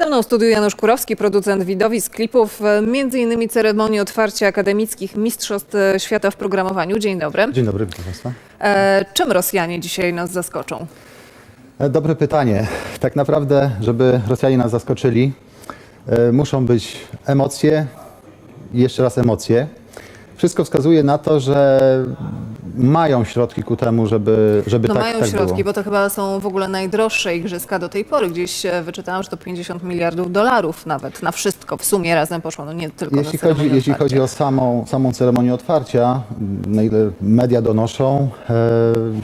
Ze mną studiu Janusz Kurowski, producent widowisk, klipów, między innymi ceremonii otwarcia akademickich Mistrzostw Świata w programowaniu. Dzień dobry. Dzień dobry, witam Państwa. E, czym Rosjanie dzisiaj nas zaskoczą? E, Dobre pytanie. Tak naprawdę, żeby Rosjanie nas zaskoczyli, e, muszą być emocje i jeszcze raz emocje. Wszystko wskazuje na to, że mają środki ku temu, żeby, żeby No tak, mają tak środki, było. bo to chyba są w ogóle najdroższe igrzyska do tej pory. Gdzieś e, wyczytałam, że to 50 miliardów dolarów nawet na wszystko w sumie razem poszło, no nie tylko Jeśli na chodzi, jeśli chodzi o samą, samą ceremonię otwarcia, na ile media donoszą, e,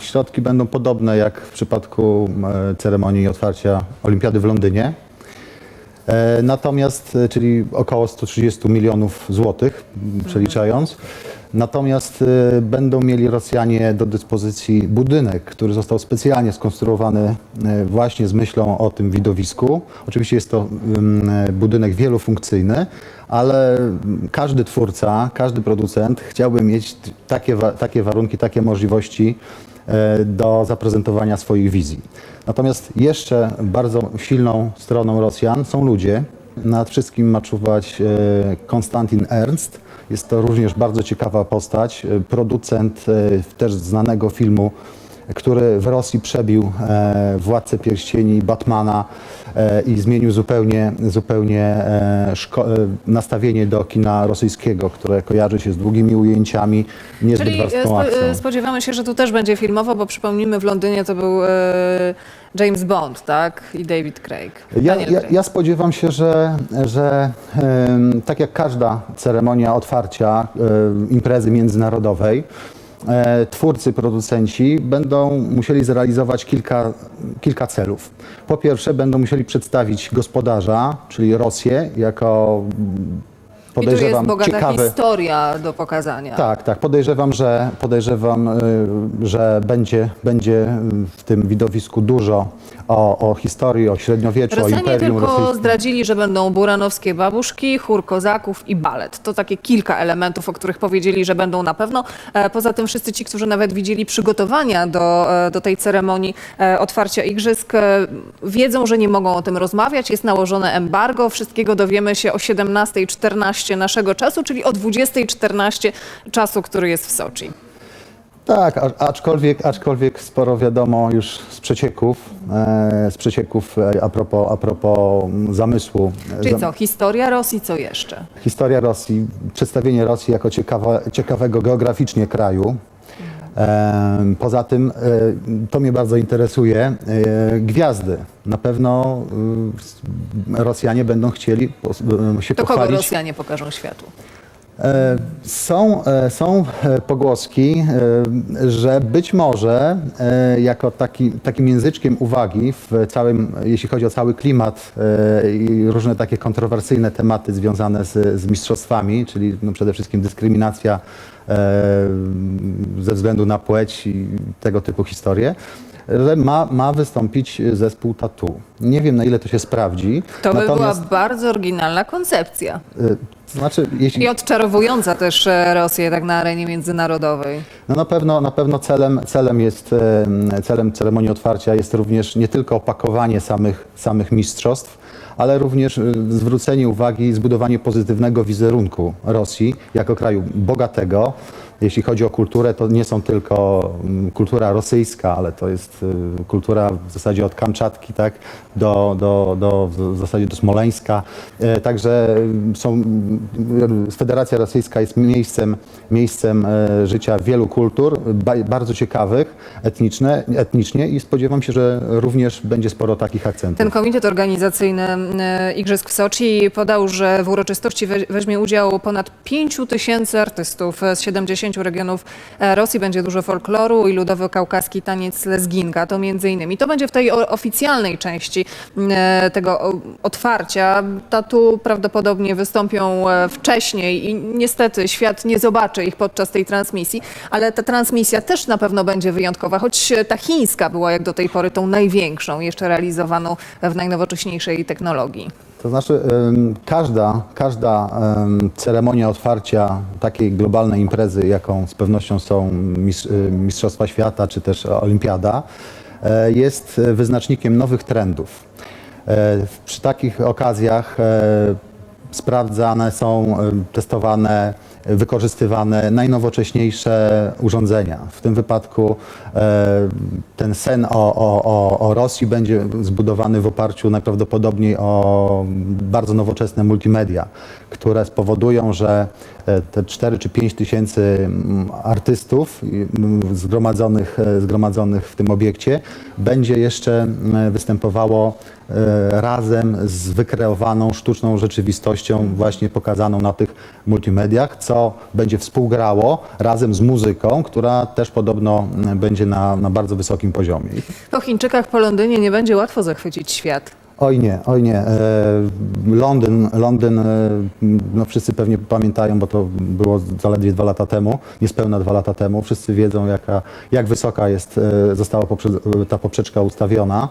środki będą podobne jak w przypadku e, ceremonii otwarcia Olimpiady w Londynie. E, Natomiast, czyli około 130 milionów złotych, m, przeliczając. Natomiast e, będą mieli Rosjanie do dyspozycji budynek, który został specjalnie skonstruowany e, właśnie z myślą o tym widowisku. Oczywiście jest to budynek wielofunkcyjny, ale każdy twórca, każdy producent chciałby mieć takie, takie warunki, takie możliwości e, do zaprezentowania swoich wizji. Natomiast jeszcze bardzo silną stroną Rosjan są ludzie. Nad wszystkim ma czuwać e, Konstantin Ernst. Jest to również bardzo ciekawa postać, e, producent e, też znanego filmu, który w Rosji przebił e, Władcę Pierścieni, Batmana e, i zmienił zupełnie, zupełnie e, nastawienie do kina rosyjskiego, które kojarzy się z długimi ujęciami, niezbyt Czyli warstwą akcją. spodziewamy się, że tu też będzie filmowo, bo przypomnijmy, w Londynie to był James Bond, tak? I David Craig. Ja, ja, ja spodziewam się, że, że tak jak każda ceremonia otwarcia imprezy międzynarodowej, twórcy, producenci będą musieli zrealizować kilka, kilka celów. Po pierwsze, będą musieli przedstawić gospodarza, czyli Rosję, jako mm, I tu jest podejrzewam bogata ciekawy. historia do pokazania. Tak, tak. Podejrzewam, że, podejrzewam, y, że będzie, będzie w tym widowisku dużo o, o historii, o średniowieczu, o Rosjanie Imperium tylko Rosyjskim. zdradzili, że będą buranowskie babuszki, chór kozaków i balet. To takie kilka elementów, o których powiedzieli, że będą na pewno. E, Poza tym wszyscy ci, którzy nawet widzieli przygotowania do, e, do tej ceremonii e, otwarcia igrzysk, wiedzą, że nie mogą o tym rozmawiać. Jest nałożone embargo. Wszystkiego dowiemy się o 17.14 naszego czasu, czyli o 20.14 czasu, który jest w Soczi. Tak, aczkolwiek, aczkolwiek sporo wiadomo już z przecieków, e, z przecieków e, a propos, a propos mm, zamysłu. e, Czyli co, historia Rosji, co jeszcze? Historia Rosji, przedstawienie Rosji jako ciekawa, ciekawego geograficznie kraju. Em, Poza tym e, to mnie bardzo interesuje. e, Gwiazdy. Na pewno e, Rosjanie będą chcieli pos- e, się To kogo pochwalić. Rosjanie pokażą światu? E, Są, e, są e, pogłoski, że być może jako taki, takim języczkiem uwagi w całym, jeśli chodzi o cały klimat i różne takie kontrowersyjne tematy związane z, z mistrzostwami, czyli no przede wszystkim dyskryminacja ze względu na płeć i tego typu historie, że ma, ma wystąpić zespół tatu. Nie wiem na ile to się sprawdzi. To by była natomiast, bardzo oryginalna koncepcja. e, znaczy, jeśli... I odczarowująca też e, Rosję tak na arenie międzynarodowej. No na pewno, na pewno celem, celem, jest, em, celem ceremonii otwarcia jest również nie tylko opakowanie samych, samych mistrzostw, ale również zwrócenie uwagi, zbudowanie pozytywnego wizerunku Rosji jako kraju bogatego. Jeśli chodzi o kulturę, to nie są tylko mm, kultura rosyjska, ale to jest y, kultura w zasadzie od Kamczatki tak, do, do, do w zasadzie do Smoleńska. E, Także y, są, y, Federacja Rosyjska jest miejscem, miejscem e, życia wielu kultur, ba, bardzo ciekawych etniczne, etnicznie i spodziewam się, że również będzie sporo takich akcentów. Ten komitet organizacyjny e, Igrzysk w Soczi podał, że w uroczystości we- weźmie udział ponad 5 tysięcy artystów z 70 regionów e, Rosji. Będzie dużo folkloru i ludowo-kaukaski taniec lezginka. To między innymi. To będzie w tej oficjalnej części e, tego otwarcia. Tatu prawdopodobnie wystąpią e, wcześniej i niestety świat nie zobaczy ich podczas tej transmisji, ale ta transmisja też na pewno będzie wyjątkowa, choć ta chińska była jak do tej pory tą największą, jeszcze realizowaną w najnowocześniejszej technologii. To znaczy każda, każda em, ceremonia otwarcia takiej globalnej imprezy, jaką z pewnością są y, Mistrzostwa Świata czy też Olimpiada, e, jest wyznacznikiem nowych trendów. w- Przy takich okazjach e, sprawdzane są, e, testowane, e, wykorzystywane najnowocześniejsze urządzenia. W tym wypadku e, ten sen o, o, o, o Rosji będzie zbudowany w oparciu najprawdopodobniej o bardzo nowoczesne multimedia, które spowodują, że e, te 4 czy 5 tysięcy mm, artystów mm, zgromadzonych, e, zgromadzonych w tym obiekcie będzie jeszcze występowało e, razem z wykreowaną sztuczną rzeczywistością właśnie pokazaną na tych multimediach, co będzie współgrało razem z muzyką, która też podobno będzie na, na bardzo wysokim poziomie. Po Chińczykach, po Londynie nie będzie łatwo zachwycić świat. Oj nie, oj nie. E, Londyn, Londyn, e, no wszyscy pewnie pamiętają, bo to było zaledwie dwa lata temu, niespełna dwa lata temu. Wszyscy wiedzą, jaka, jak wysoka jest, e, została poprze- ta poprzeczka ustawiona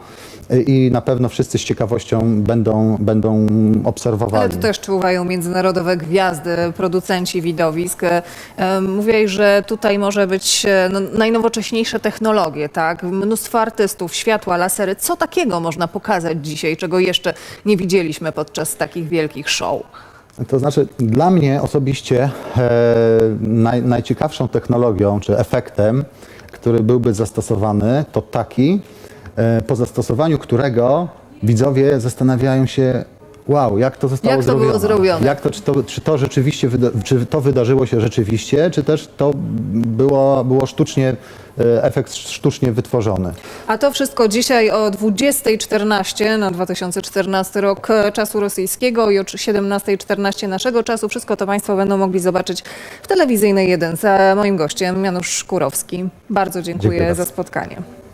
i na pewno wszyscy z ciekawością będą, będą obserwowali. Ale tu też czuwają międzynarodowe gwiazdy, producenci widowisk. Mówiłeś, że tutaj może być no, najnowocześniejsze technologie, tak? Mnóstwo artystów, światła, lasery. Co takiego można pokazać dzisiaj, czego jeszcze nie widzieliśmy podczas takich wielkich show? To znaczy, dla mnie osobiście e, naj, najciekawszą technologią czy efektem, który byłby zastosowany, to taki, e, po zastosowaniu którego widzowie zastanawiają się, wow, jak to zostało Jak to było zrobione? zrobione? Jak to, czy, to, czy to rzeczywiście, czy to wydarzyło się rzeczywiście, czy też to było, było sztucznie, e, efekt sztucznie wytworzony. A to wszystko dzisiaj o 20.14 na 2014 rok czasu rosyjskiego i o 17.14 naszego czasu. Wszystko to Państwo będą mogli zobaczyć w telewizyjnej jedynce. Moim gościem Janusz Kurowski. Bardzo dziękuję Dziękuję za bardzo. spotkanie.